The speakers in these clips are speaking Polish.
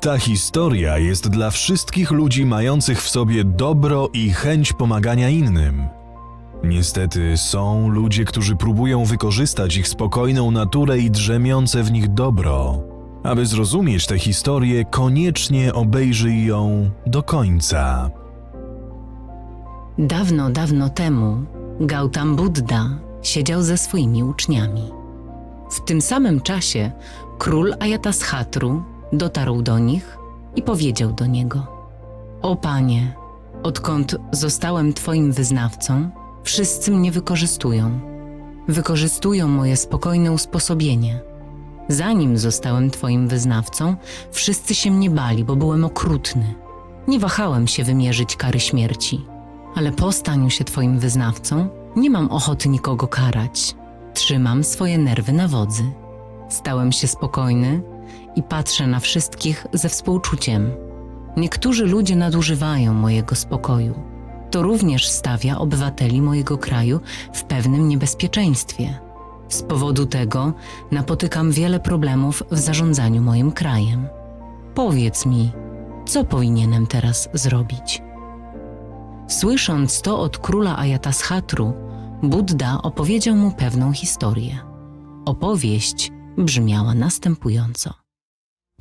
Ta historia jest dla wszystkich ludzi mających w sobie dobro i chęć pomagania innym. Niestety są ludzie, którzy próbują wykorzystać ich spokojną naturę i drzemiące w nich dobro. Aby zrozumieć tę historię, koniecznie obejrzyj ją do końca. Dawno, dawno temu Gautam Buddha siedział ze swoimi uczniami. W tym samym czasie król Ajatashatru dotarł do nich i powiedział do niego: O panie, odkąd zostałem twoim wyznawcą, wszyscy mnie wykorzystują. Wykorzystują moje spokojne usposobienie. Zanim zostałem twoim wyznawcą, wszyscy się mnie bali, bo byłem okrutny. Nie wahałem się wymierzyć kary śmierci ale po staniu się Twoim wyznawcą nie mam ochoty nikogo karać. Trzymam swoje nerwy na wodzy. Stałem się spokojny i patrzę na wszystkich ze współczuciem. Niektórzy ludzie nadużywają mojego spokoju. To również stawia obywateli mojego kraju w pewnym niebezpieczeństwie. Z powodu tego napotykam wiele problemów w zarządzaniu moim krajem. Powiedz mi, co powinienem teraz zrobić? Słysząc to od króla Ajatashatru, Buddha opowiedział mu pewną historię. Opowieść brzmiała następująco.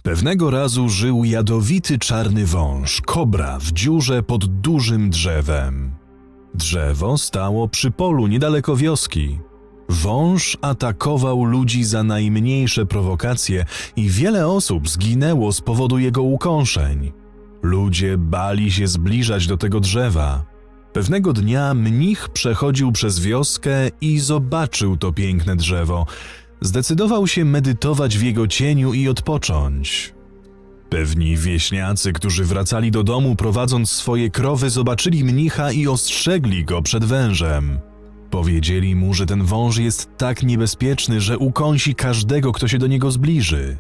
Pewnego razu żył jadowity czarny wąż, kobra w dziurze pod dużym drzewem. Drzewo stało przy polu niedaleko wioski. Wąż atakował ludzi za najmniejsze prowokacje i wiele osób zginęło z powodu jego ukąszeń. Ludzie bali się zbliżać do tego drzewa. Pewnego dnia mnich przechodził przez wioskę i zobaczył to piękne drzewo. Zdecydował się medytować w jego cieniu i odpocząć. Pewni wieśniacy, którzy wracali do domu prowadząc swoje krowy, zobaczyli mnicha i ostrzegli go przed wężem. Powiedzieli mu, że ten wąż jest tak niebezpieczny, że ukąsi każdego, kto się do niego zbliży.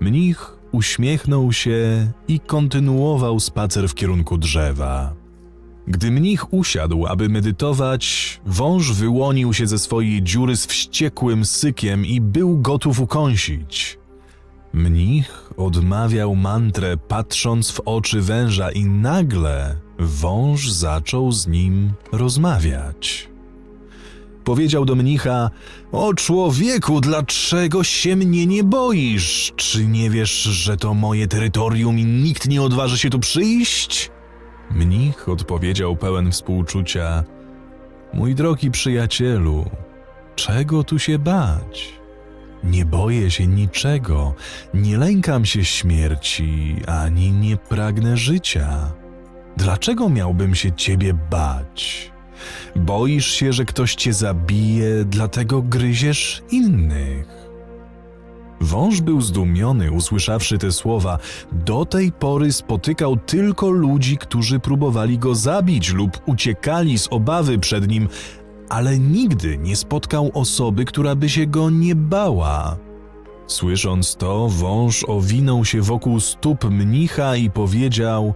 Mnich uśmiechnął się i kontynuował spacer w kierunku drzewa. Gdy mnich usiadł, aby medytować, wąż wyłonił się ze swojej dziury z wściekłym sykiem i był gotów ukąsić. Mnich odmawiał mantrę, patrząc w oczy węża, i nagle wąż zaczął z nim rozmawiać. Powiedział do mnicha: O człowieku, dlaczego się mnie nie boisz? Czy nie wiesz, że to moje terytorium i nikt nie odważy się tu przyjść? Mnich odpowiedział pełen współczucia: Mój drogi przyjacielu, czego tu się bać? Nie boję się niczego, nie lękam się śmierci, ani nie pragnę życia. Dlaczego miałbym się ciebie bać? Boisz się, że ktoś cię zabije, dlatego gryziesz innych. Wąż był zdumiony, usłyszawszy te słowa. Do tej pory spotykał tylko ludzi, którzy próbowali go zabić lub uciekali z obawy przed nim, ale nigdy nie spotkał osoby, która by się go nie bała. Słysząc to, wąż owinął się wokół stóp mnicha i powiedział: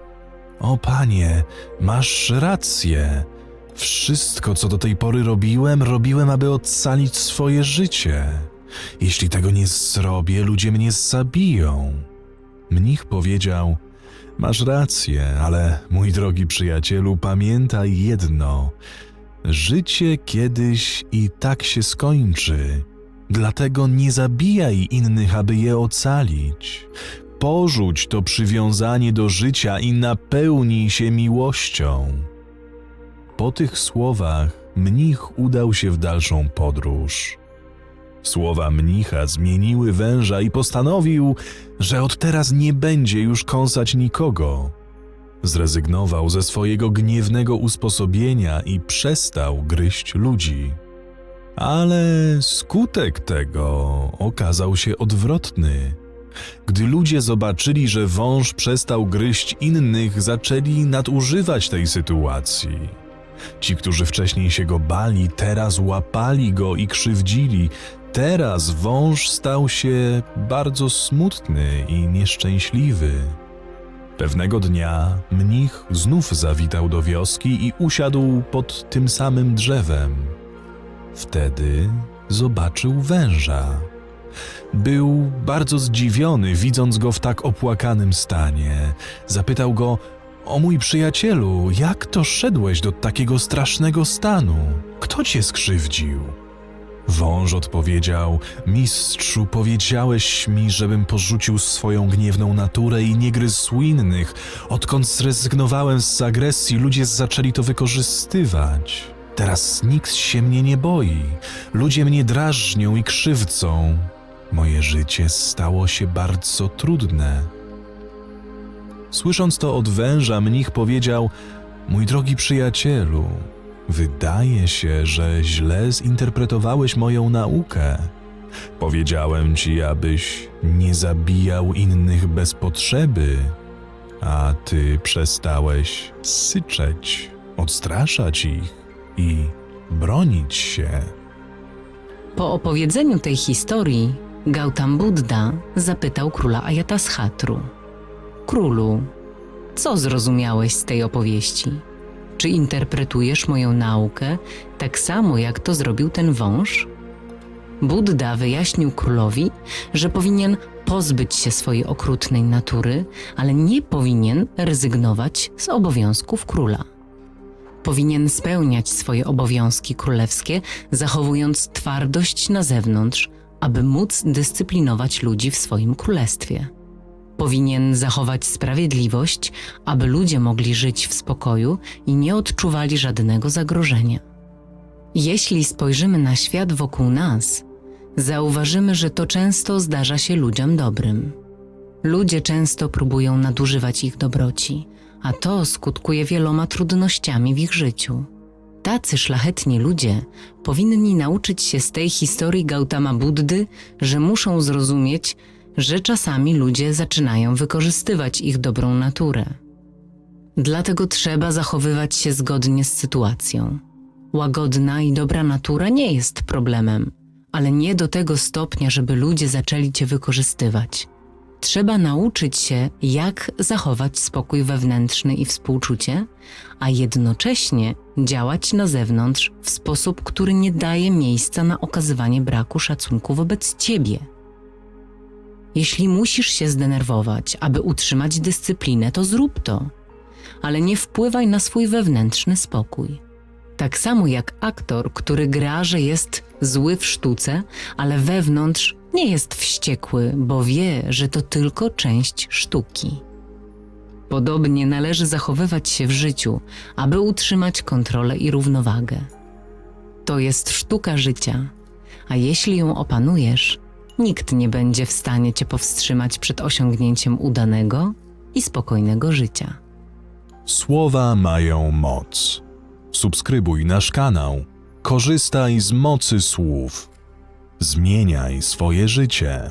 O panie, masz rację. Wszystko, co do tej pory robiłem, robiłem, aby ocalić swoje życie. Jeśli tego nie zrobię, ludzie mnie zabiją. Mnich powiedział: Masz rację, ale mój drogi przyjacielu, pamiętaj jedno: życie kiedyś i tak się skończy. Dlatego nie zabijaj innych, aby je ocalić. Porzuć to przywiązanie do życia i napełnij się miłością. Po tych słowach mnich udał się w dalszą podróż. Słowa mnicha zmieniły węża i postanowił, że od teraz nie będzie już kąsać nikogo. Zrezygnował ze swojego gniewnego usposobienia i przestał gryźć ludzi. Ale skutek tego okazał się odwrotny. Gdy ludzie zobaczyli, że wąż przestał gryźć innych, zaczęli nadużywać tej sytuacji. Ci, którzy wcześniej się go bali, teraz łapali go i krzywdzili. Teraz wąż stał się bardzo smutny i nieszczęśliwy. Pewnego dnia mnich znów zawitał do wioski i usiadł pod tym samym drzewem. Wtedy zobaczył węża. Był bardzo zdziwiony, widząc go w tak opłakanym stanie. Zapytał go: O mój przyjacielu, jak to szedłeś do takiego strasznego stanu? Kto cię skrzywdził? Wąż odpowiedział: Mistrzu, powiedziałeś mi, żebym porzucił swoją gniewną naturę i nie gryzł innych. Odkąd zrezygnowałem z agresji, ludzie zaczęli to wykorzystywać. Teraz nikt się mnie nie boi. Ludzie mnie drażnią i krzywdzą. Moje życie stało się bardzo trudne. Słysząc to od węża, mnich powiedział: Mój drogi przyjacielu, wydaje się, że źle zinterpretowałeś moją naukę. Powiedziałem ci, abyś nie zabijał innych bez potrzeby, a ty przestałeś syczeć, odstraszać ich i bronić się. Po opowiedzeniu tej historii, Gautam Buddha zapytał króla Ajatashatru. Królu, co zrozumiałeś z tej opowieści? Czy interpretujesz moją naukę tak samo, jak to zrobił ten wąż? Buddha wyjaśnił królowi, że powinien pozbyć się swojej okrutnej natury, ale nie powinien rezygnować z obowiązków króla. Powinien spełniać swoje obowiązki królewskie, zachowując twardość na zewnątrz, aby móc dyscyplinować ludzi w swoim królestwie. Powinien zachować sprawiedliwość, aby ludzie mogli żyć w spokoju i nie odczuwali żadnego zagrożenia. Jeśli spojrzymy na świat wokół nas, zauważymy, że to często zdarza się ludziom dobrym. Ludzie często próbują nadużywać ich dobroci, a to skutkuje wieloma trudnościami w ich życiu. Tacy szlachetni ludzie powinni nauczyć się z tej historii Gautama Buddy, że muszą zrozumieć, że czasami ludzie zaczynają wykorzystywać ich dobrą naturę. Dlatego trzeba zachowywać się zgodnie z sytuacją. Łagodna i dobra natura nie jest problemem, ale nie do tego stopnia, żeby ludzie zaczęli cię wykorzystywać. Trzeba nauczyć się, jak zachować spokój wewnętrzny i współczucie, a jednocześnie działać na zewnątrz w sposób, który nie daje miejsca na okazywanie braku szacunku wobec ciebie. Jeśli musisz się zdenerwować, aby utrzymać dyscyplinę, to zrób to, ale nie wpływaj na swój wewnętrzny spokój. Tak samo jak aktor, który gra, że jest zły w sztuce, ale wewnątrz nie jest wściekły, bo wie, że to tylko część sztuki. Podobnie należy zachowywać się w życiu, aby utrzymać kontrolę i równowagę. To jest sztuka życia, a jeśli ją opanujesz, nikt nie będzie w stanie cię powstrzymać przed osiągnięciem udanego i spokojnego życia. Słowa mają moc. Subskrybuj nasz kanał. Korzystaj z mocy słów. Zmieniaj swoje życie.